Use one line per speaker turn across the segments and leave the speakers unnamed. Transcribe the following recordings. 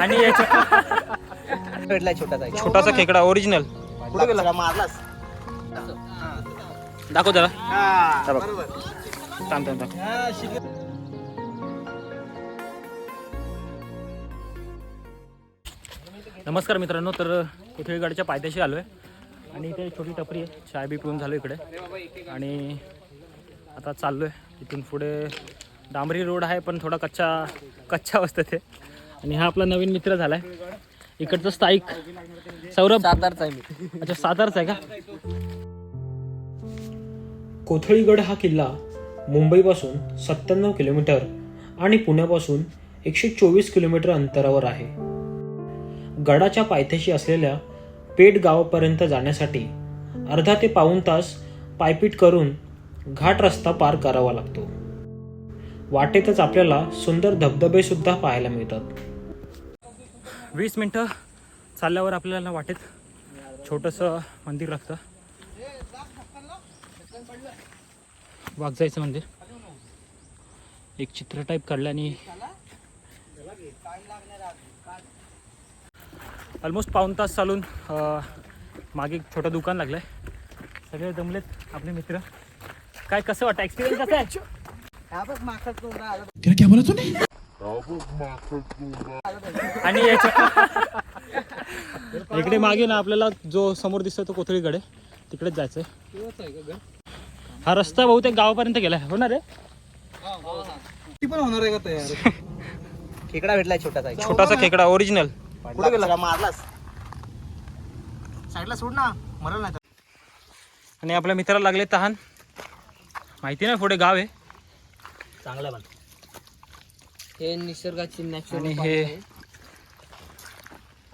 आणि छोटासा छोटासा खेकडा ओरिजिनल कुठे गेला? मारलास दाखव जरा थांब नमस्कार मित्रांनो तर कोठेगडच्या पायथ्याशी आलो आहे आणि इथे छोटी टपरी आहे चाय बी पिऊन झालो इकडे आणि आता चाललो आहे तिथून पुढे डांबरी रोड आहे पण थोडा कच्चा कच्चा अवस्थेत आहे आणि हा आपला नवीन मित्र झाला आहे इकडचं स्थायिक सौरभ
सातारचा आहे
अच्छा सातारचा आहे का
कोथळीगड हा किल्ला मुंबईपासून सत्त्याण्णव किलोमीटर आणि पुण्यापासून एकशे चोवीस किलोमीटर अंतरावर आहे गडाच्या पायथ्याशी असलेल्या पेट गावापर्यंत जाण्यासाठी अर्धा ते पाऊण तास पायपीट करून घाट रस्ता पार करावा लागतो वाटेतच आपल्याला सुंदर धबधबे सुद्धा पाहायला मिळतात
वीस मिनटं चालल्यावर आपल्याला वाटेत छोटस मंदिर लागतं वाघ जायचं मंदिर एक चित्र टाईप काढल्याने ऑलमोस्ट पाऊन तास चालून मागे एक छोटं दुकान लागलंय सगळे जमलेत आपले मित्र काय कसं वाटतं एक्सपिरियन्स कसं आहे
काय
आणि इकडे मागे ना आपल्याला जो समोर दिसतो तो कोथळीकडे तिकडेच जायचंय हा रस्ता बहुतेक गावापर्यंत गेलाय होणार आहे हो,
हो. पण होणार आहे का तयार
खेकडा भेटलाय छोटासा
छोटासा खेकडा ओरिजिनल कुठे गेला मारलास
साईडला सोड ना मरल नाही
आणि आपल्या मित्राला लागले तहान माहिती नाही पुढे गाव आहे
चांगला बनतो हे निसर्गाची नॅचरल हे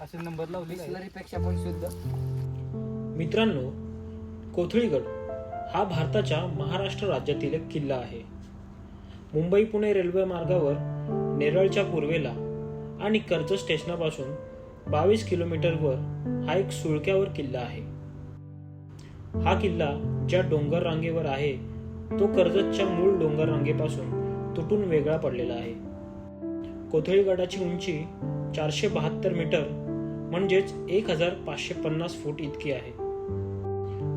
असे नंबर लावली पण शुद्ध
मित्रांनो कोथळीगड हा भारताच्या महाराष्ट्र राज्यातील एक किल्ला आहे मुंबई पुणे रेल्वे मार्गावर नेरळच्या पूर्वेला आणि कर्ज स्टेशनापासून बावीस किलोमीटरवर हा एक सुळक्यावर किल्ला आहे हा किल्ला ज्या डोंगर रांगेवर आहे तो कर्जतच्या मूळ डोंगर रांगेपासून तुटून वेगळा पडलेला आहे कोथळी गडाची उंची चारशे बहात्तर मीटर म्हणजेच एक हजार पाचशे पन्नास फूट इतकी आहे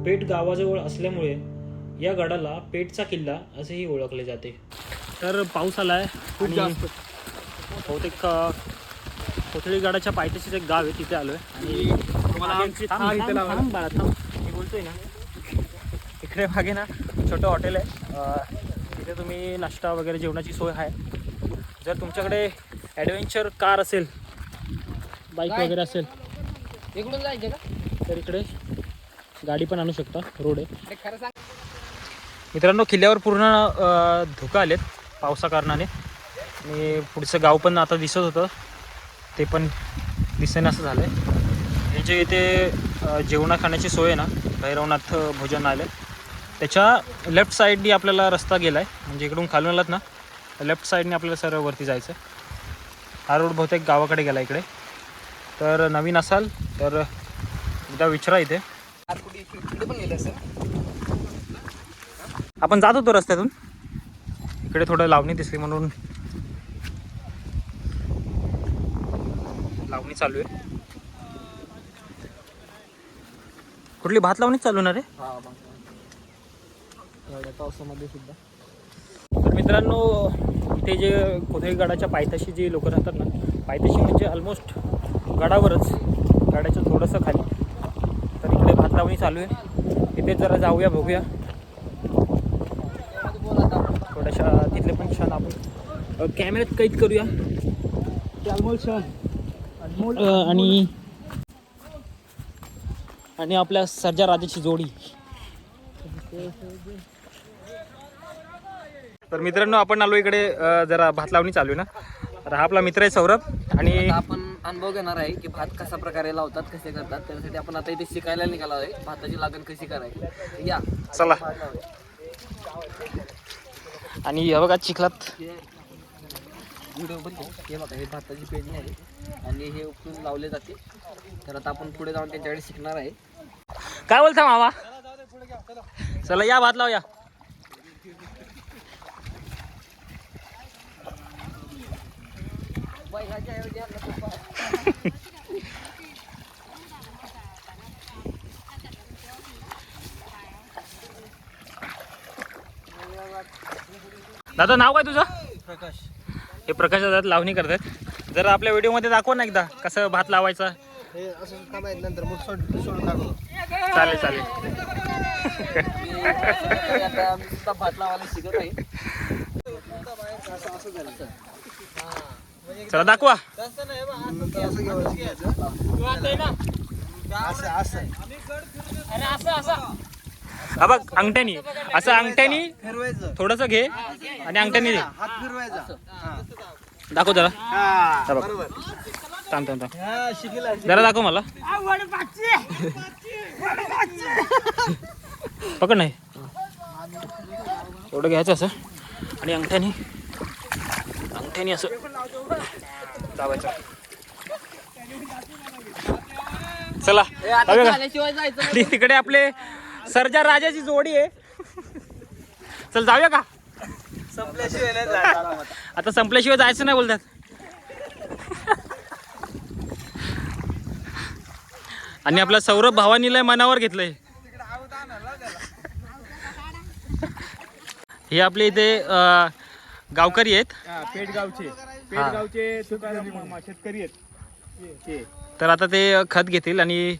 पेट गावाजवळ असल्यामुळे या गडाला पेटचा किल्ला असेही ओळखले जाते
तर पाऊस आलाय बहुतेक कोथळी गडाच्या पायथ्याशीच एक गाव आहे तिथे आलो आहे बोलतोय ना इकडे भागे ना छोटं हॉटेल आहे तिथे तुम्ही नाश्ता वगैरे जेवणाची सोय आहे जर तुमच्याकडे ॲडव्हेंचर कार असेल बाईक वगैरे असेल
इकडून जायचे का
तर इकडे गाडी पण आणू शकता रोड आहे खरं सांग मित्रांनो किल्ल्यावर पूर्ण धोका आलेत पावसा कारणाने आणि पुढचं गाव पण आता दिसत होतं ते पण दिसेन असं झालं आहे जे म्हणजे इथे जेवणा खाण्याची सोय आहे ना भैरवनाथ भोजन आले त्याच्या लेफ्ट साईडनी आपल्याला रस्ता गेला आहे म्हणजे इकडून खालून आलात ना लेफ्ट साईडने आपल्याला सर्व वरती जायचं आहे हा रोड बहुतेक गावाकडे गेला इकडे तर नवीन असाल तर एकदा विचारा इथे आपण जात होतो रस्त्यातून इकडे थोडं लावणी दिसली म्हणून लावणी चालू आहे कुठली भात लावणीच चालू ना रे पावसामध्ये सुद्धा तर मित्रांनो इथे जे कोथळी गडाच्या पायथ्याशी जे लोक राहतात ना पायथ्याशी म्हणजे ऑलमोस्ट गडावरच गडाच्या थोडंसं खाली तर इकडे भात लावणी चालू आहे तिथे जरा जाऊया बघूया थोड्याशा तिथले पण छान आपण कॅमेऱ्यात कैद करूया क्षण आणि आणि आपल्या सर्जा राजाची जोडी तर मित्रांनो आपण आलो इकडे जरा भात लावणी चालू आहे ना तर हा आपला मित्र आहे सौरभ आणि
आपण अनुभव घेणार आहे की भात कशा प्रकारे लावतात कसे करतात त्यासाठी आपण आता इथे शिकायला निघाला आहे भाताची लागण कशी करायची
या चला आणि हे बघा चिखलात
बघा हे भाताची पेरणी आहे आणि हे उपटून लावले जाते तर आता आपण पुढे जाऊन त्यांच्याकडे शिकणार आहे
काय बोलता मामा चला या भात लावूया दादा नाव काय तुझं प्रकाश हे प्रकाश दादा लावणी करतात जर आपल्या व्हिडिओमध्ये दाखव ना एकदा कसं भात लावायचा चालेल चालेल भात लावायला शिकत आहे चला दाखवा बघ अंगठ्यानी असं अंगठ्यानी थोडस घे आणि अंगठ्यानी दे दाखव जरा थांब थांब थांब जरा दाखव मला पकड नाही थोडं घ्यायचं असं आणि अंगठ्यानी असं चला तिकडे आपले सरजा राजाची जोडी आहे चल जाऊया का संपल्याशिवाय आता संपल्याशिवाय जायचं नाही बोलतात आणि आपला सौरभ भावानीला मनावर घेतलंय हे आपले इथे गावकरी आहेत
तुकाराम शेतकरी आहेत
तर आता ते खत घेतील आणि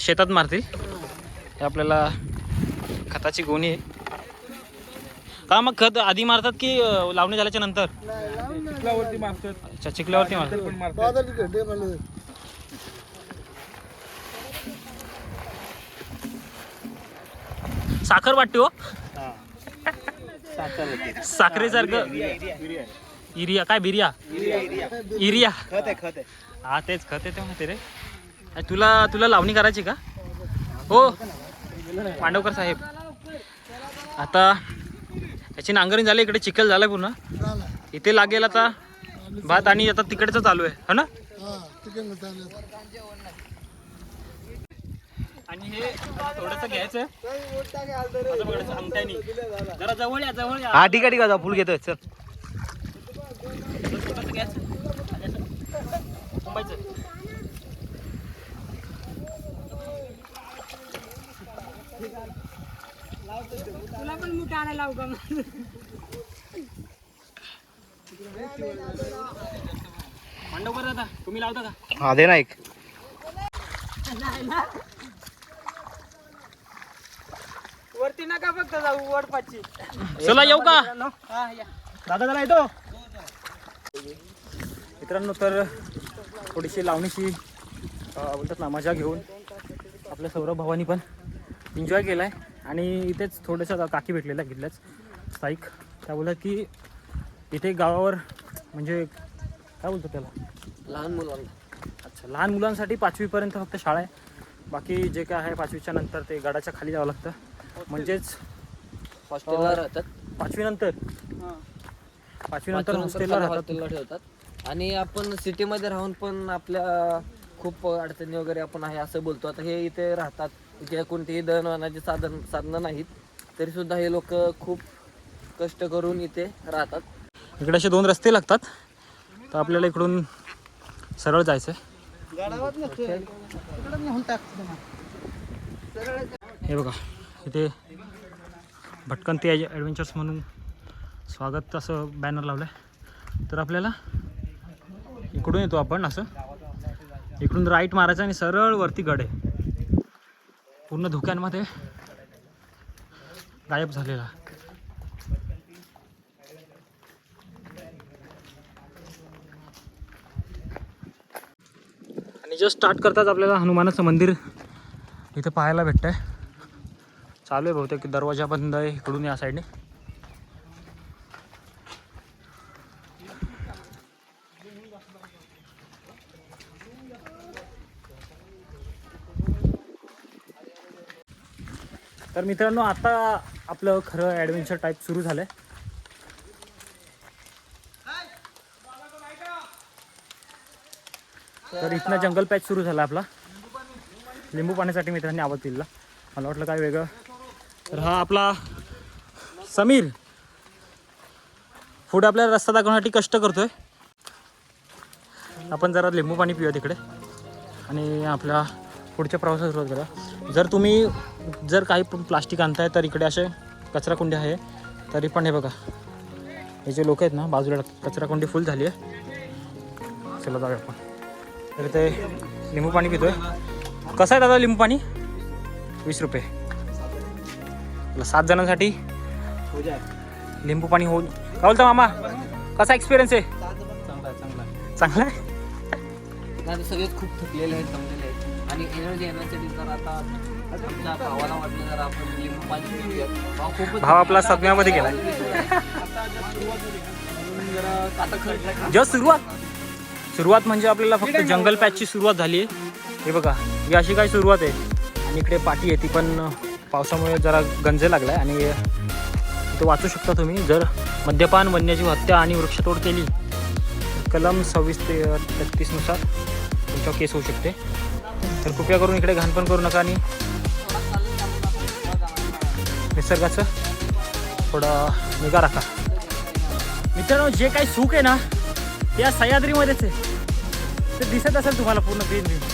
शेतात मारतील हे आपल्याला खताची गोणी आहे का मग खत आधी मारतात की लावणी झाल्याच्या नंतर
चिखलावरती मारतात
अच्छा चिखल्यावरती मारतात साखर वाटते हो साखरेसारखं इरिया काय बिर्या इरिया हा तेच खत आहे ते म्हणते रे तुला तुला लावणी करायची का हो मांडवकर साहेब आता याची नांगरणी झाली इकडे चिखल झालं पूर्ण इथे लागेल आता भात आणि आता तिकडचं चालू आहे हो ना आणि हे थोडस घ्यायचं जरा जवळ या जवळ या हा ठीक आहे ठीक आहे घेतोय सर
तुला पण आणायला लावू का
तुम्ही लावता का हा दे ना
वरती नका फक्त जाऊ वडपाची
चला येऊ का दादा येतो मित्रांनो तर थोडीशी लावणीशी बोलतात ना मजा घेऊन आपल्या सौरभ भावानी पण एन्जॉय केला आहे आणि इथेच थोडंसं काकी भेटलेला घेतल्याच स्थायिक त्या बोलतात की इथे गावावर म्हणजे काय बोलतो त्याला
लहान मुलांना
अच्छा लहान मुलांसाठी पाचवीपर्यंत फक्त शाळा आहे बाकी जे काय आहे पाचवीच्या नंतर ते गडाच्या खाली जावं लागतं म्हणजेच
हॉस्टेलला राहतात
पाचवी नंतर पाचवी नंतर हॉस्टेलला राहतात हॉस्टेलला
ठेवतात आणि आपण सिटीमध्ये राहून पण आपल्या खूप अडचणी वगैरे आपण आहे असं बोलतो आता हे इथे राहतात इथे कोणतेही दळणवळणाची साधन साधनं नाहीत तरी सुद्धा हे लोक खूप कष्ट करून इथे राहतात
इकडे असे दोन रस्ते लागतात तर आपल्याला इकडून सरळ जायचं आहे हे बघा इथे भटकंती ॲडव्हेंचर्स म्हणून स्वागत असं बॅनर लावलं आहे तर आपल्याला इकडून येतो आपण असं इकडून राईट मारायचं आणि सरळ वरती गड आहे पूर्ण धुक्यांमध्ये गायब झालेला आणि जस्ट स्टार्ट करताच आपल्याला हनुमानाचं मंदिर इथे पाहायला भेटतंय चालू आहे बहुतेक दरवाजा बंद आहे इकडून या साईडने तर मित्रांनो आता आपलं खरं ॲडव्हेंचर टाईप सुरू झालंय तर इथनं जंगल पॅच सुरू झाला आपला लिंबू पाण्यासाठी मित्रांनी आवाज दिला मला वाटलं काय वेगळं तर हा आपला समीर फूड आपल्याला रस्ता दाखवण्यासाठी कष्ट करतोय आपण जरा लिंबू पाणी पिऊया तिकडे आणि आपल्या पुढच्या प्रवासात सुरुवात करा जर तुम्ही जर काही प्लास्टिक आणताय तर इकडे असे कचराकुंडी आहे तरी पण हे बघा हे जे लोक आहेत ना बाजूला कचराकुंडी फुल झाली आहे चला जाऊया आपण तर ते लिंबू पाणी पितोय कसं आहे दादा लिंबू पाणी वीस रुपये आपलं सात जणांसाठी लिंबू पाणी होऊन काय बोलतो मामा कसा एक्सपिरियन्स आहे
चांगला चांगला चांगला आहे सगळेच खूप थकलेले आहेत जमलेले आहेत आणि एनर्जी येण्यासाठी जर आता भावाला वाटलं जर आपण लिंबू पाणी पिऊयात
भाव आपला सगळ्यामध्ये गेला जेव्हा सुरुवात सुरुवात म्हणजे आपल्याला फक्त जंगल पॅचची सुरुवात झाली आहे हे बघा ही अशी काय सुरुवात आहे आणि इकडे पाठी आहे पण पावसामुळे जरा गंजे लागला आहे आणि तो वाचू शकता तुम्ही जर मद्यपान वन्यजीव हत्या आणि वृक्षतोड केली कलम सव्वीस ते तेहतीसनुसार तुमच्यावर केस होऊ शकते तर कृपया करून इकडे घाणपण करू नका आणि निसर्गाचं थोडा निगा राखा मित्रांनो जे काही सुख आहे ना या सह्याद्रीमध्येच आहे ते दिसत असेल तुम्हाला पूर्ण ग्रीन ग्रीन